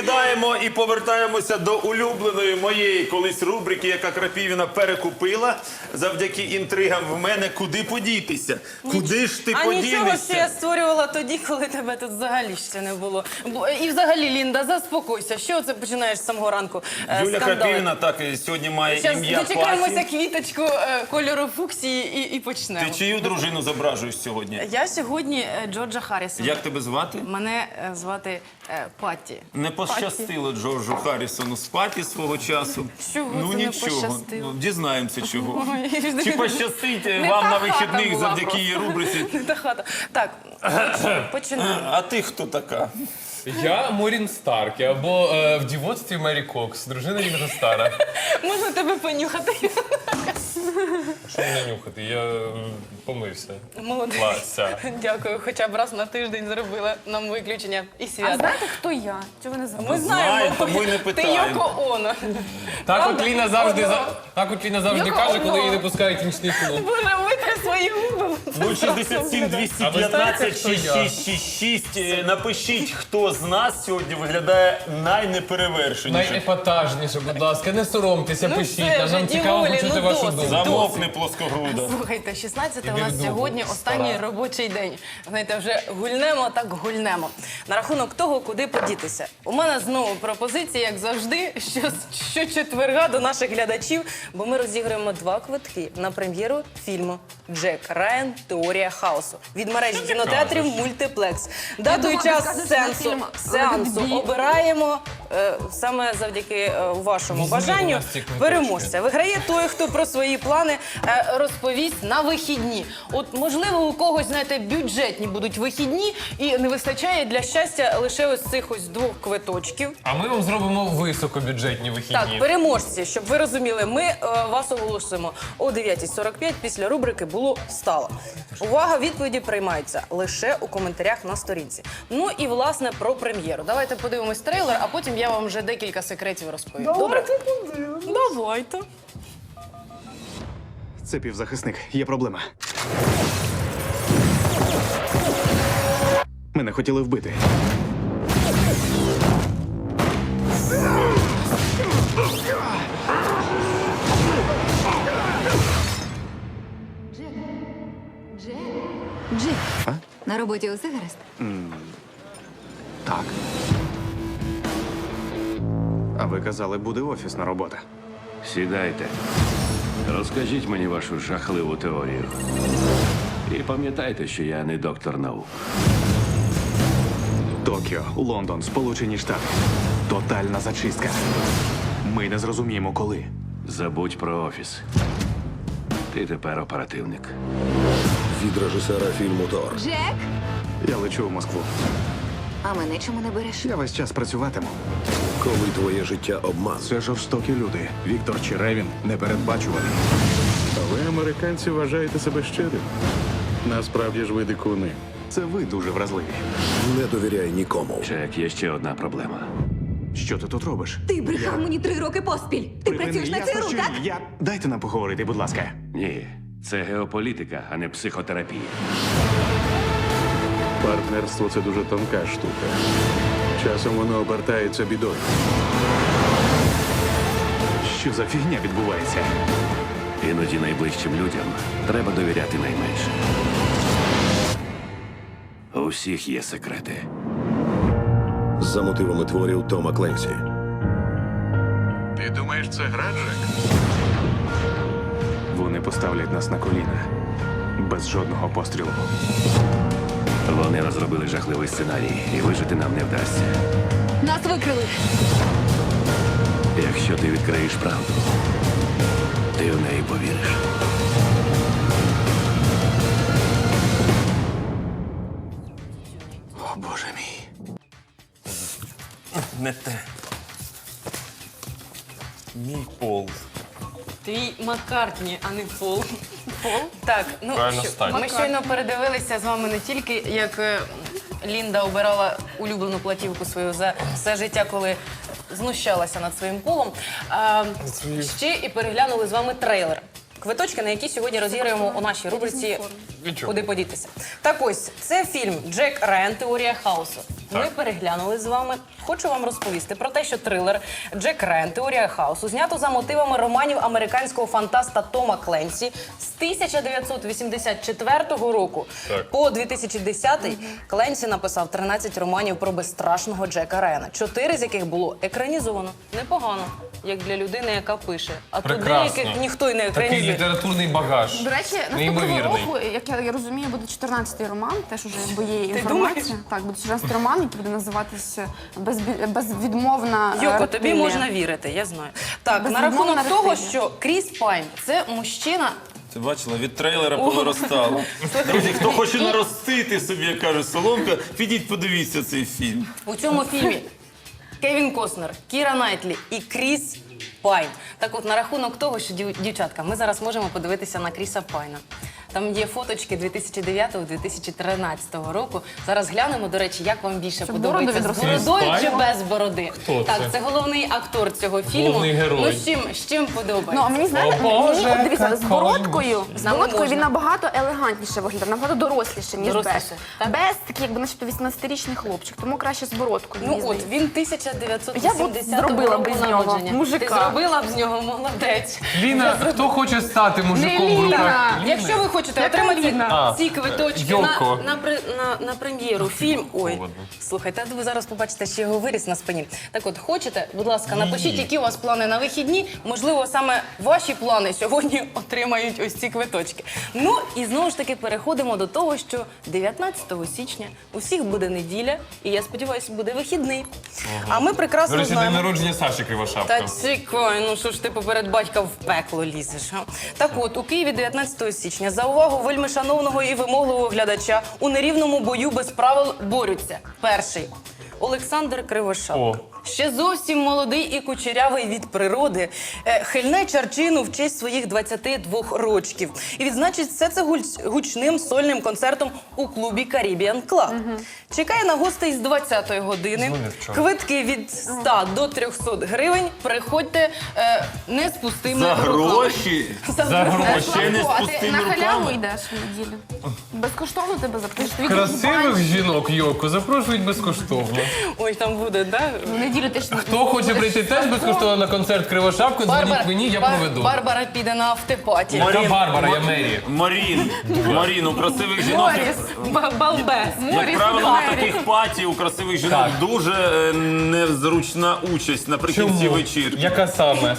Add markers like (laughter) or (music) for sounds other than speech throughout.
розповідаємо і повертаємося до улюбленої моєї колись рубрики, яка Крапівіна перекупила завдяки інтригам в мене. Куди подітися? Куди ж ти А нічого, що я створювала тоді, коли тебе тут взагалі ще не було. Бо- І взагалі, Лінда, заспокойся. Що це починаєш з самого ранку? е, Юля скандали? Крапівіна так і сьогодні має Зараз ім'я дочекаємося Паті. квіточку е, кольору фуксії і, і почнемо. Ти чию дружину зображуєш сьогодні? Я сьогодні е, Джорджа Харрісона. Як тебе звати? Мене е, звати е, Патті. Не пощастило Джорджу Харрісону з паті свого часу. Чого ну це не нічого. пощастило? Ну, дізнаємося чого. Ой, Чи пощастить не вам та на хата вихідних була завдяки її рубриці? Не та хата. Так, починаємо. А ти хто така? Я Морін Старк, або е, в дівоцтві Мері Кокс, дружина Рінга Стара. Можна тебе понюхати? Що мене нюхати? Я помився. Молодець. (laughs) Дякую, хоча б раз на тиждень зробила нам виключення і А знаєте, хто я? Чого ви не знаєте? Ми знаємо, Знаю, тому й не ти питаємо. Йоко Оно. Так Правда? от Ліна завжди Одного. за так от Ліна завжди Якого каже, коли її не пускають в нічний клуб. Боже, витри свої губи. 067 А ви 215 знаєте, 6666. Е, Напишіть, хто з нас сьогодні виглядає найнеперевершеніше. Найепатажніше, будь ласка, не соромтеся, Ну пишіть. все а вже, нам цікаво Дімулі, почути ну вашу досить. думку. Замовкни плоскогруда. Слухайте, 16 у нас сьогодні останній робочий день. Знаєте, вже гульнемо, так гульнемо. На рахунок того, куди подітися. У мене знову пропозиція, як завжди, що щочетверга до наших глядачів, бо ми розіграємо два квитки на прем'єру фільму Джек Райан Теорія хаосу від мережі кінотеатрів Мультиплекс. Дату і час сенсу сеансу обираємо е, саме завдяки е, вашому бажанню. Переможця. Виграє той, хто про свої плани е, розповість на вихідні. От можливо, у когось знаєте, бюджетні будуть вихідні, і не вистачає для щастя лише ось цих ось двох квиточків. А ми вам зробимо високобюджетні вихідні. Так, переможці, щоб ви розуміли, ми е, вас оголосимо о 9.45 після рубрики було стало. Увага, відповіді приймаються лише у коментарях на сторінці. Ну і власне про прем'єру. Давайте подивимось трейлер, а потім я вам вже декілька секретів розповім. Добре? Давайте. Це півзахисник. Є проблема. Мене хотіли вбити. Джек? Джек, на роботі усе гаразд? Так. А ви казали, буде офісна робота. Сідайте. Розкажіть мені вашу жахливу теорію. І пам'ятайте, що я не доктор наук. Токіо, Лондон, Сполучені Штати. Тотальна зачистка. Ми не зрозуміємо, коли. Забудь про офіс. Ти тепер оперативник. від режисера фільму Тор. Джек? Я лечу в Москву. А мене чому не береш? Я весь час працюватиму. Коли твоє життя обман. Це жорстокі люди. Віктор Черевін непередбачуваний. А ви, американці, вважаєте себе щирим? Насправді ж ви дикуни. Це ви дуже вразливі. Не довіряй нікому. Чек, є ще одна проблема. Що ти тут робиш? Ти брехав мені три роки поспіль. Ти Припини, працюєш на я ЦРУ, хочу- так? Я... Дайте нам поговорити, будь ласка. Ні, це геополітика, а не психотерапія. Партнерство це дуже тонка штука. Часом воно обертається бідою. Що за фігня відбувається? Іноді найближчим людям треба довіряти найменше. У всіх є секрети. За мотивами творів Тома Кленсі. Ти думаєш, це гра, Джек? Вони поставлять нас на коліна. Без жодного пострілу. Вони розробили жахливий сценарій, і вижити нам не вдасться. Нас викрили. Якщо ти відкриєш правду, ти в неї повіриш. О, боже мій. Не те. Мій пол. Твій Маккартні, а не Пол. Пол? Так, ну Правильно що, стань. ми щойно передивилися з вами не тільки, як е, Лінда обирала улюблену платівку свою за все життя, коли знущалася над своїм полом. А, ще і переглянули з вами трейлер. Квиточки, на які сьогодні розіграємо у нашій рубриці Нічого. Куди подітися. Так ось, це фільм Джек Райан Теорія хаосу. Ми переглянули з вами. Хочу вам розповісти про те, що трилер Джек Рен, теорія хаосу знято за мотивами романів американського фантаста Тома Кленсі з 1984 року по 2010 Кленсі написав 13 романів про безстрашного Джека Рена, чотири з яких було екранізовано. Непогано, як для людини, яка пише. А тут Прекрасно. деяких ніхто й не Такий екранізує. літературний багаж. До речі, наступного Неймовірний. року, як я, я розумію, буде 14-й роман, теж уже бо є інформація. Так, буде 14-й роман, який буде називатися «Безбі- безвідмовна е, Йоко, тобі рептилія». можна вірити, я знаю. Так, на рахунок того, рептилія. що Кріс Пайн це мужчина. Ти бачила, від трейлера повиростало. Друзі, хто хоче наростити собі, як каже Соломка, підіть подивіться цей фільм. У цьому фільмі Кевін Костнер, Кіра Найтлі і Кріс Пайн. Так от, на рахунок того, що дівчатка, ми зараз можемо подивитися на Кріса Пайна. Там є фоточки 2009-2013 року. Зараз глянемо, до речі, як вам більше Щоб подобається з бородою чи без бороди. Хто так, це? це головний актор цього фільму. Головний герой. Ну з чим, з чим подобається? Ну, а мені знаєте, О, Боже, мені от дивіться, з бородкою, з Нам не бородкою він можна. набагато елегантніше виглядає, набагато доросліше, ніж Доросліше, без. так? Без такий, якби начебто 18-річний хлопчик, тому краще з бородкою. Ну от здається. він 1980 Я б от зробила б року з нього народження. мужика. Ти зробила б з нього молодець. Ліна, хто хоче стати мужиком в руках? Якщо ви хочете отримати А, ці квиточки на, на, пре- на, на прем'єру, фільм. Ой, слухайте, ви зараз побачите ще його виріс на спині. Так от, хочете, будь ласка, напишіть, які у вас плани на вихідні. Можливо, саме ваші плани сьогодні (laughs) отримають ось ці квиточки. Ну і знову ж таки переходимо до того, що 19 січня у всіх буде неділя, і я сподіваюся, буде вихідний. А ми До прекрасно речі, день знаємо. народження Саші Кривошапка. Та чекай, ну що ж ти поперед батька в пекло лізеш? А? Так от, у Києві 19 січня за увагу вельми шановного і вимогливого глядача у нерівному бою без правил борються. Перший Олександр Кривошапка. Ще зовсім молодий і кучерявий від природи, е, хильне чарчину в честь своїх 22 рочків. І відзначить все це гучним сольним концертом у клубі Caribbean Club. Чекає на гостей з 20-ї години. Квитки від 100 до 300 гривень. Приходьте е, не з пустими За руками. гроші. За За гроші. Ще не з Славко, а ти пустими на халяву йдеш в неділю? Безкоштовно тебе запишуть. Красивих жінок, Йоко, запрошують безкоштовно. Ой, там буде, да? Неділю ти ж Хто хоче прийти теж безкоштовно на концерт Кривошапку, дзвоніть мені, я Бар- проведу. Барбара піде на автопаті. Яка Барбара, я Мері. Марін. Марін, у красивих жінок. як- Ба- Балбес. Як правило, на таких паті у красивих жінок Так. дуже е, незручна участь наприкінці вечірки. Яка саме? Вас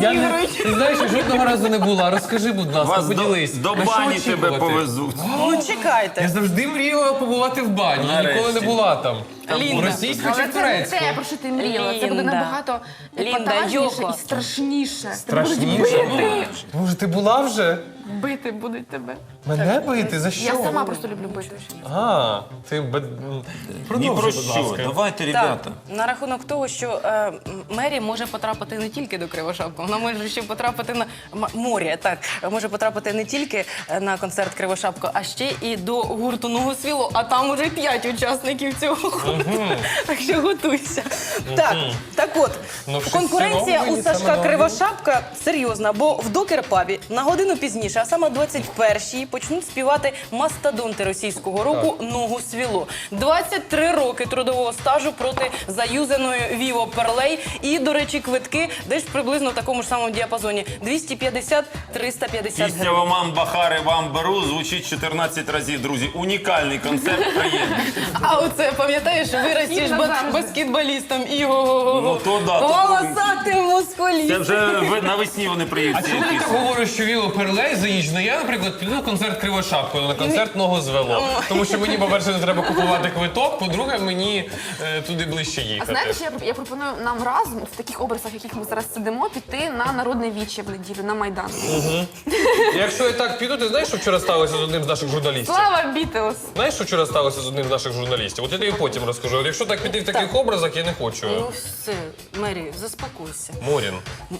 Я не, розігрують. ти знаєш, я жодного разу не була. Розкажи, будь ласка, Вас до, поділись. до На що бані тебе очікувати? повезуть. Ну Я чекайте. завжди мріяла побувати в бані. Я ніколи не Нарешті. була там. Лінда. Російська Але чи це не турецька? те, про що ти мріяла. Це буде Лінда. набагато Лінда, Йоко. і страшніше. Страшніше? Боже, ти була вже? Бити будуть тебе. Мене бити? За що? Я сама просто люблю бити. А, ти бед... Ні Продовжуй, про будь що. ласка. Давайте, ребята. Так, на рахунок того, що е, Мері може потрапити не тільки до Кривошапки, вона може ще потрапити на М- моря. Так, може потрапити не тільки е, на концерт Кривошапка, а ще і до гурту Новосвіло, а там уже п'ять учасників цього гурту. Так що готуйся. Так, так от, Ну, в конкуренція у вийде саме Сашка на Кривошапка серйозна, бо в докер-пабі на годину пізніше, а саме 21-й, почнуть співати мастодонти російського року Ногу свіло. 23 роки трудового стажу проти заюзаної Віво Перлей. І, до речі, квитки десь приблизно в такому ж самому діапазоні 250-350 Пісня гривень. «Вам Бахари, вам беру звучить 14 разів, друзі. Унікальний концерт, приємний. А оце пам'ятаєш, виростеш Хід баскетболістом і го-го-го. Ну, то да, то- волосатим Це вже ви- навесні вони приїдуть. А ці чому ти так говориш, що Віло Перлей заїжджено? Я, наприклад, піду на концерт Кривошапку, на концерт ногу звело. Тому що мені, по-перше, не треба купувати квиток, по-друге, мені е, туди ближче А їхати. знаєш, я, я пропоную нам разом в таких образах, в яких ми зараз сидимо, піти на народне віче в неділю на майдан. Якщо я так піду, ти знаєш, що вчора сталося з одним з наших журналістів? Слава Бітлз! Знаєш, що вчора сталося з одним з наших журналістів? От я тобі потім розкажу. От Якщо так піти в таких образах, я не хочу. Ну все, Мері, заспокойся. Морін,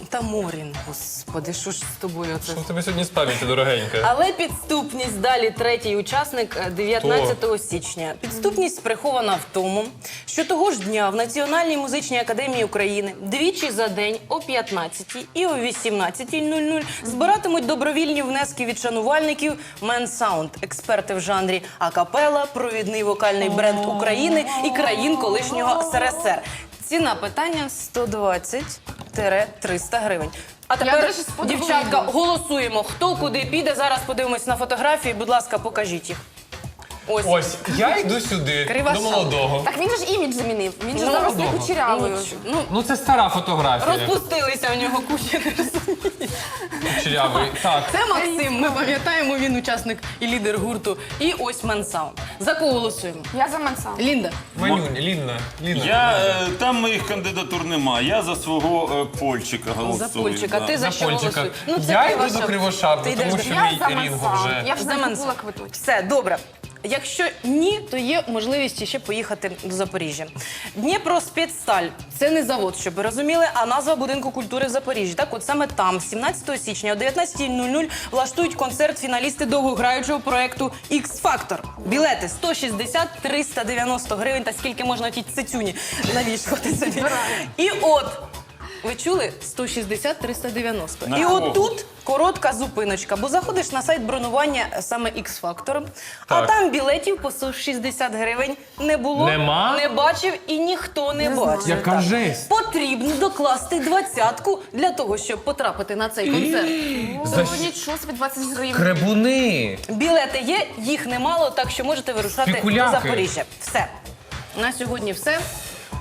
Та Морін, господи, що ж з тобою оце? що в тебе сьогодні з пам'яті, дорогенька. Але підступність далі третій учасник е, 19 січня. Підступність прихована в тому, що того ж дня в Національній музичній академії України двічі за день о 15 і о 18.00 збиратимуть добровільні внески від шанувальників Man Sound, експерти в жанрі акапела, провідний вокальний бренд України і країн колишнього СРСР. Ціна питання 120-300 гривень. А тепер, дівчатка, голосуємо. Хто куди піде? Зараз подивимось на фотографії. Будь ласка, покажіть їх. Ось. Ось, я йду сюди, Кривошапка. до молодого. Так він же ж імідж замінив. Він же Ну, зараз не добре. кучерявою. Ну, Ну, це стара фотографія. розпустилися в нього кучі. Кучерявий. Так. Це Максим. Ми пам'ятаємо, він учасник і лідер гурту. І ось Менсаун. За кого голосуємо? Я за Менсаун. Лінда. Манюнь, Лінна. Лінна. Я е, там моїх кандидатур нема. Я за свого е, польчика голосую. За Польчика. да. Ти за, За що Польчика. голосуєш? Я йду до Кривошапки, Ти йдеш тому до- що Я мій Рінго вже. Я вже За купила. Все, добре. Якщо ні, то є можливість ще поїхати до Запоріжжя. Дніпроспецсталь – це не завод, щоб ви розуміли, а назва будинку культури в Запоріжжі. Так, от саме там, 17 січня о 19.00 влаштують концерт фіналісти довгограючого проекту X-Factor. Білети 160-390 гривень. Та скільки можна тій цицюні навішувати собі. І от. Ви чули? 160-390. На І кого? от коротка зупиночка, бо заходиш на сайт бронювання саме X-Factor, а Так. там білетів по 160 гривень не було, Нема? не бачив і ніхто не, бачив. Яка Так. жесть. Потрібно докласти двадцятку для того, щоб потрапити на цей концерт. (gasps) О, нічого собі 20 гривень. Кребуни. Білети є, їх немало, так що можете вирушати Спекуляки. до Запоріжжя. Все. На сьогодні все.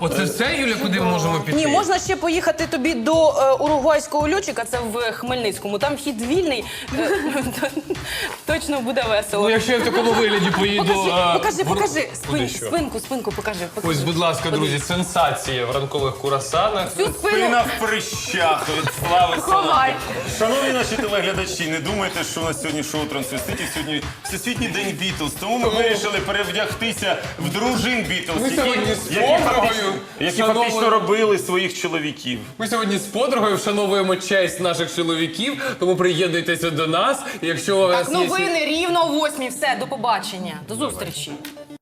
Оце все, Юля, куди ми можемо піти? Ні, можна ще поїхати тобі до е, уругвайського льотчика, це в Хмельницькому. Там вхід вільний. Е, (laughs) Точно буде весело. Ну, якщо я в такому вигляді поїду... Покажи, а, покажи, в- покажи. Куди Спин, що? спинку, спинку покажи. покажи. Ось, будь ласка, друзі, сенсація в ранкових курасанах. Всю спину. Спина в прищах від слави Ховай. Шановні наші телеглядачі, не думайте, що у нас сьогодні шоу трансвеститів, сьогодні Всесвітній день Бітлз. Тому ми вирішили перевдягтися в дружин Бітлз, Ми сьогодні з подругою які шановуємо- фактично робили своїх чоловіків. Ми сьогодні з подругою вшановуємо честь наших чоловіків, тому приєднуйтеся до нас. Якщо у вас Так, є... новини рівно о восьмій. Все, до побачення. До зустрічі.